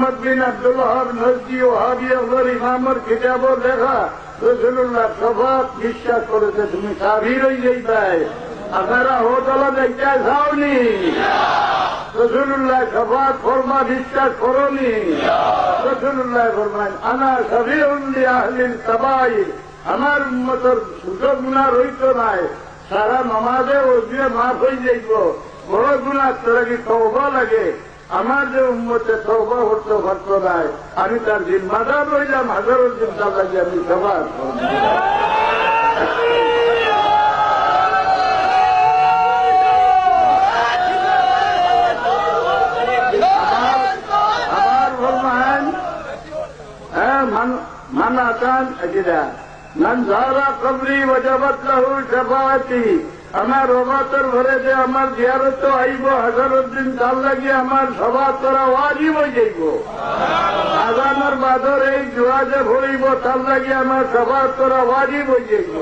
মোহাম্মদ বিন আব্দুল ওহাব নজদি ওহাবি ইমামর কিতাবর লেখা রসুল্লাহ সবাব বিশ্বাস করেছে, তুমি সাবির হয়ে যাইবাই আপনারা হোতলা দেখতে যাওনি। রসুল্লাহ সবাব ফরমা বিশ্বাস করনি। রসুল্লাহ ফরমান আনা সবিউল্লি আহলিল সবাই আমার উন্মতর সুযোগ গুণা রইত নাই। সারা নমাজে ওজিয়ে মাফ হয়ে যাইব। বড় গুণা তোরা কি লাগে? আমার যে উন্মতে তৌবা হতে পারত আমি তার জিম্মাদার রইলাম, হাজারো চিন্তা লাগে আমি সবার আবার ফরমান হ্যাঁ মান- মান আসান এজিরা মান ঝারা আমার রবাতর ঘরে যে আমার জিয়ারত আইব হাজারুদ্দিন তার লাগি আমার সভা তোরা ওয়াজিব হয়ে যাইব। আজানের বাদর এই জোয়া যে ভরিব তার লাগি আমার সভা তোরা ওয়াজিব হয়ে যাইব।